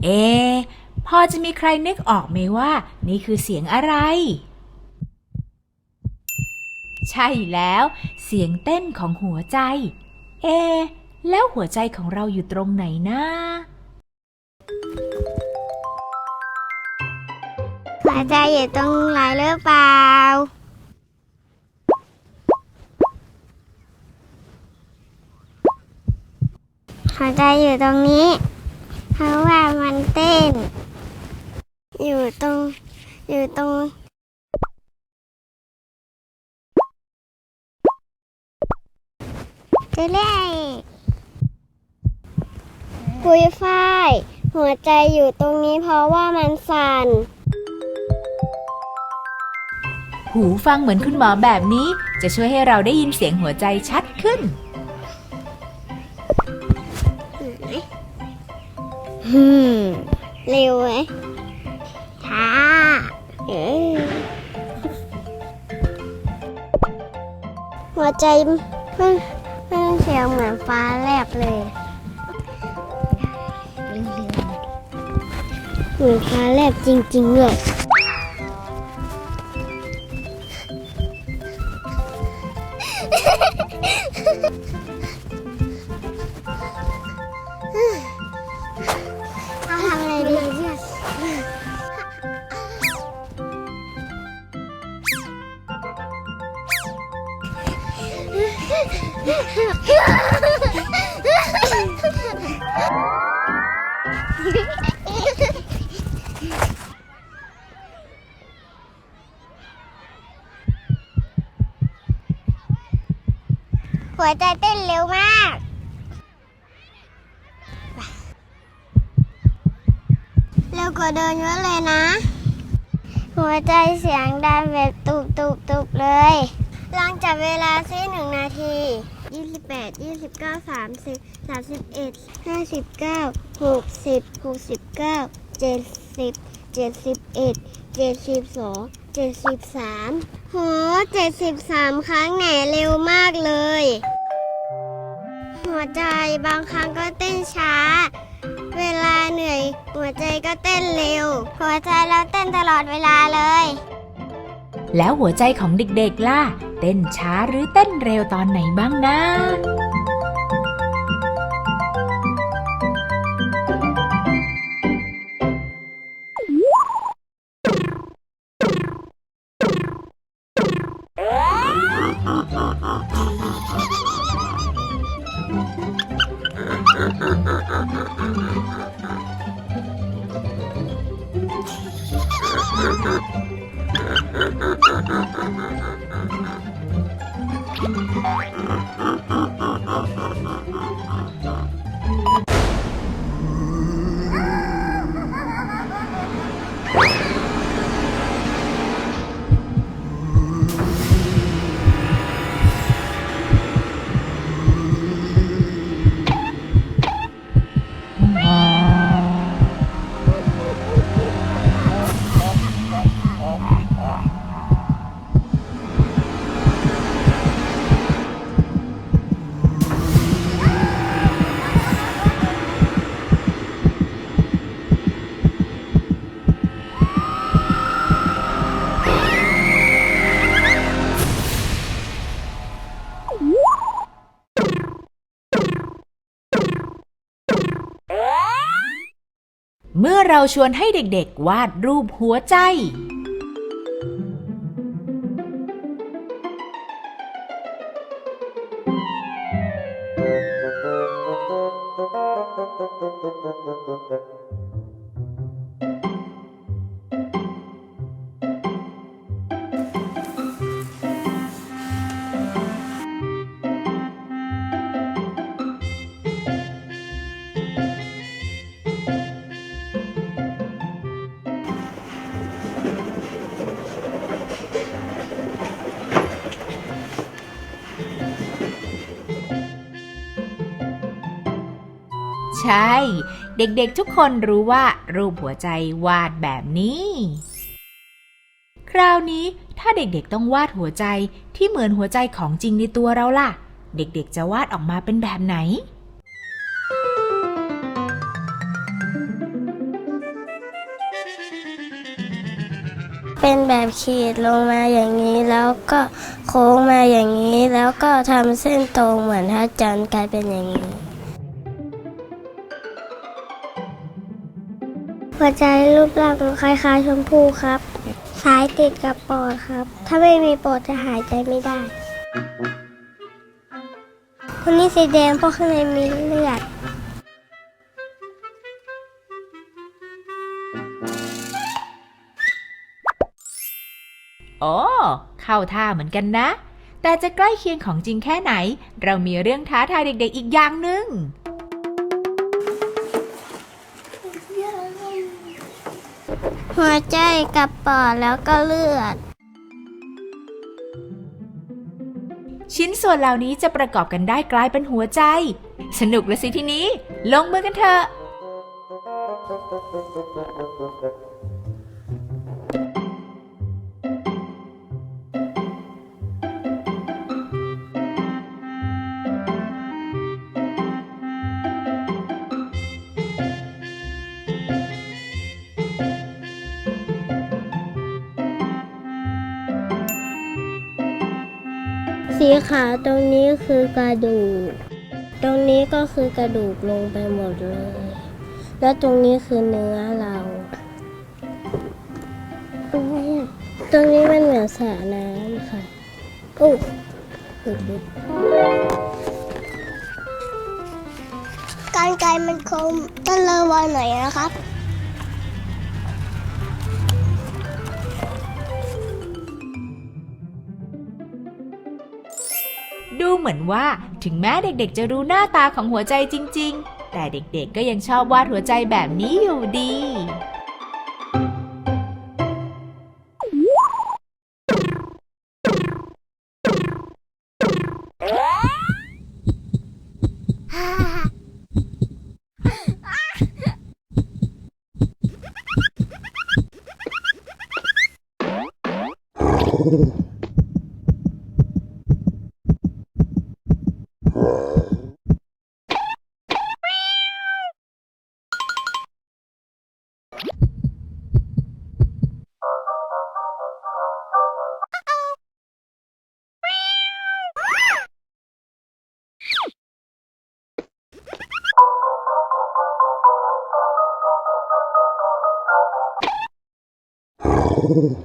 Eh. พอจะมีใครนึกออกไหมว่า นี่คือเสียงอะไร ใช่แล้ว เสียงเต้นของหัวใจ เอ แล้วหัวใจของเราอยู่ตรงไหนนะหัวใจอยู่ตรงไหนหรือเปล่า หัวใจอยู่ตรงนี้ เพราะว่ามันเต้น อยู่ตรง อยู่ตรงจะเล่ปุยฝ้าย หัวใจอยู่ตรงนี้เพราะว่ามันสั่น หูฟังเหมือนคุณหมอแบบนี้ จะช่วยให้เราได้ยินเสียงหัวใจชัดขึ้นฮึมเร็วไหม ช้าเออหัวใจมันมันเสียงเหมือนฟ้าแลบเลยเหมือนฟ้าแลบจริงๆเลย หัวใจเต้นเร็วมาก เร็วกว่าเดินเยอะเลยนะ หัวใจเสียงดังแบบตุบตุบตุบเลย ลองจับเวลาซิหนึ่งนาที 28 29 30 31 59 60 69 70 71 72 73โห73ครั้งแหนเร็วมากเลย หัวใจบางครั้งก็เต้นช้า เวลาเหนื่อย หัวใจก็เต้นเร็ว หัวใจเราเต้นตลอดเวลาเลย แล้วหัวใจของเด็กๆล่ะ เต้นช้าหรือเต้นเร็วตอนไหนบ้างนะ เมื่อเราชวนให้เด็กๆ วาดรูปหัวใจ ใช่ เด็กๆทุกคนรู้ว่ารูปหัวใจวาดแบบนี้ คราวนี้ถ้าเด็กๆต้องวาดหัวใจที่เหมือนหัวใจของจริงในตัวเราล่ะ เด็กๆจะวาดออกมาเป็นแบบไหนเป็นแบบขีดลงมาอย่างนี้แล้วก็โค้งมาอย่างนี้ แล้วก็ทำเส้นตรงเหมือนพระจันทร์กลายเป็นอย่างนี้ หัวใจรูปร่างคล้ายๆชมพูครับ สายติดกับปอดครับ ถ้าไม่มีปอดจะหายใจไม่ได้ คนนี้สีแดงเพราะข้างในมีเลือด โอ้เข้าท่าเหมือนกันนะ แต่จะใกล้เคียงของจริงแค่ไหน เรามีเรื่องท้าทายเด็กๆอีกอย่างหนึ่ง หัวใจกับปอดแล้วก็เลือด ชิ้นส่วนเหล่านี้จะประกอบกันได้กลายเป็นหัวใจ สนุกละสิทีนี้ ลงมือกันเถอะ สีขาวตรงนี้คือกระดูก ตรงนี้ก็คือกระดูกลงไปหมดเลย แล้วตรงนี้คือเนื้อเราอะไรตรงนี้มันเหมือนสระน้ำค่ะอู้การไกลมันคงต้องระวังหน่อยนะครับ เหมือนว่า ถึงแม้เด็กๆ จะรู้หน้าตาของหัวใจจริง ๆ แต่เด็กๆ ก็ยังชอบวาดหัวใจแบบนี้อยู่ดี Oh.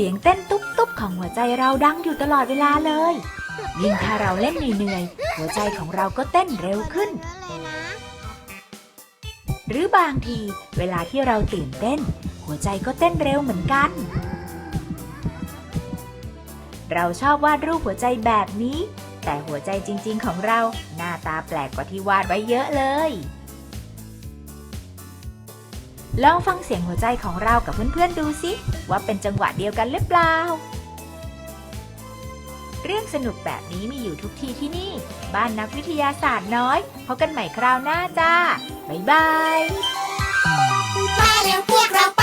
สียงเต้นตุ๊บๆของหัวใจเราดังอยู่ตลอดเวลาเลย ยิ่งถ้าเราเล่นเหนื่อยๆหัวใจของเราก็เต้นเร็วขึ้น หรือบางทีเวลาที่เราตื่นเต้น หัวใจก็เต้นเร็วเหมือนกัน เราชอบวาดรูปหัวใจแบบนี้ แต่หัวใจจริง ๆ ของเราหน้าตาแปลกกว่าที่วาดไว้เยอะเลย ลองฟังเสียงหัวใจของเรากับเพื่อนๆดูสิว่าเป็นจังหวะเดียวกันหรือเปล่า เรื่องสนุกแบบนี้มีอยู่ทุกที่ที่นี่ บ้านนักวิทยาศาสตร์น้อยพบกันใหม่คราวหน้าจ้า บ๊ายบาย มาเร็วพวกเรา